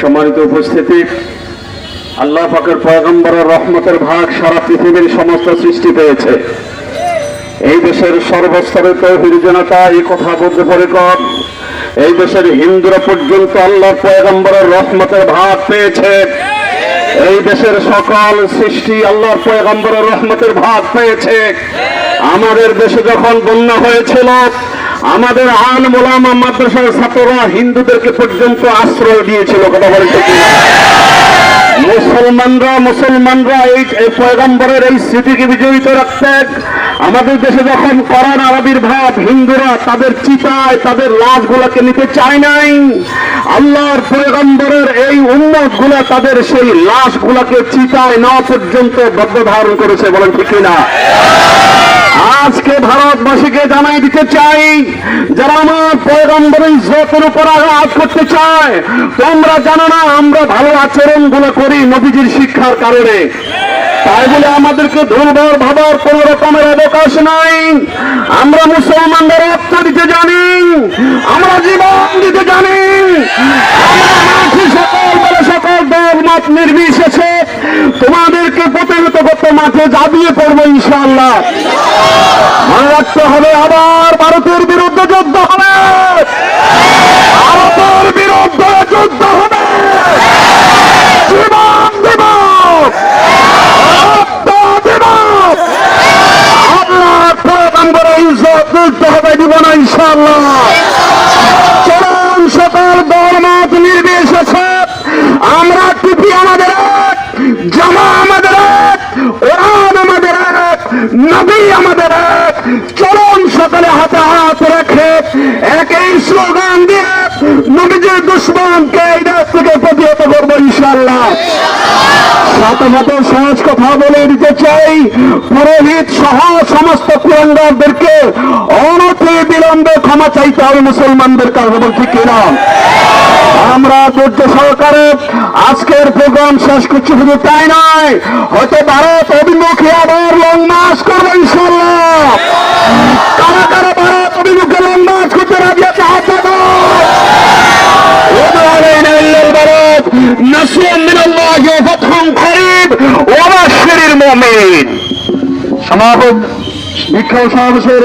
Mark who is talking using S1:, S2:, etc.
S1: সম্মানিত উপস্থিতি, আল্লাহ পাকের পয়গম্বরের রহমতের ভাগ সারা পৃথিবীর সমস্ত সৃষ্টি পেয়েছে। এই দেশের সর্বস্তরে তৌহিদ জনতা এই কথা বলতে পরিকর। এই দেশের হিন্দুরা পর্যন্ত আল্লাহর পয়গম্বরের রহমতের ভাগ পেয়েছে। এই দেশের সকল সৃষ্টি আল্লাহর পয়গম্বরের রহমতের ভাগ পেয়েছে। আমাদের দেশে যখন বন্যা হয়েছিল আমাদের আন মোলামা মাদ্রাসার ছাত্ররা হিন্দুদেরকে পর্যন্ত আশ্রয় দিয়েছিল, কথা বলে ঠিক কিনা? মুসলমানরা মুসলমানরা এই পয়গম্বরের এই স্মৃতিকে বিজয়িত রাখতে, আমাদের দেশে যখন করার আবির্ভাব হিন্দুরা তাদের চিতায়, তাদের লাশগুলোকে নিতে চায় নাই, আল্লাহর পয়গম্বরের এই উন্মতগুলা তাদের সেই লাশগুলাকে চিতায় নেওয়া পর্যন্ত বদ্ধ ধারণ করেছে, বলেন ঠিক কিনা আজকে ভারতবাসীকে জানাই দিতে চাই, যারা আমার পয়গম্বরের ইজ্জতের উপর আঘাত করতে চায়, তোমরা জানো না, আমরা ভালো আচরণগুলো করি নবীজির শিক্ষার কারণে। তাই বলে আমাদেরকে দুর্বল ভাবার কোন রকমের অবকাশ নাই। আমরা মুসলমানদের রক্ত দিতে জানি, আমরা জীবন দিতে জানি। সকল বলে সকল দল মত নির্বিশেষে তোমাদেরকে প্রতিহত করতে মাঠে জাবিয়ে পড়ব ইনশাআল্লাহ। মনে রাখতে হবে আবার ভারতের বিরুদ্ধে যুদ্ধ হবে। ভারতের বিরুদ্ধে যুদ্ধ হবে। জীবন দেব। পয়গম্বর ইজ্জত দিতে হবে জীবন না চরম সকলে হাতে হাত রেখে একই স্লোগান দিয়ে নবীজির দুশ্মনকে এই দেশ থেকে প্রতিহত করব ইনশাল্লাহ সাথে সহজ কথা বলে দিতে চাই, পুরোহিত সহ সমস্ত কুরঙ্গারদেরকে অনতি বিলম্বে ক্ষমা চাইতে হবে মুসলমানদের কাছে বলছি কিনা? আমরা ধৈর্য সহকারে আজকের প্রোগ্রাম শেষ করছি, শুধু তাই নয় হয়তো ভারত অভিমুখী আবার লং মার্চ করব ইনশাল্লাহ ঢাকার ভারত অভিমুখে লম্বা ছুটে রাজিয়াকে হাতে ভারত নাসিয়ান মিনাল্লাহি ফাতহুন করিব ওয়া বাশশিরিল মুমিন। সমাপক শিক্ষা সমাবেশের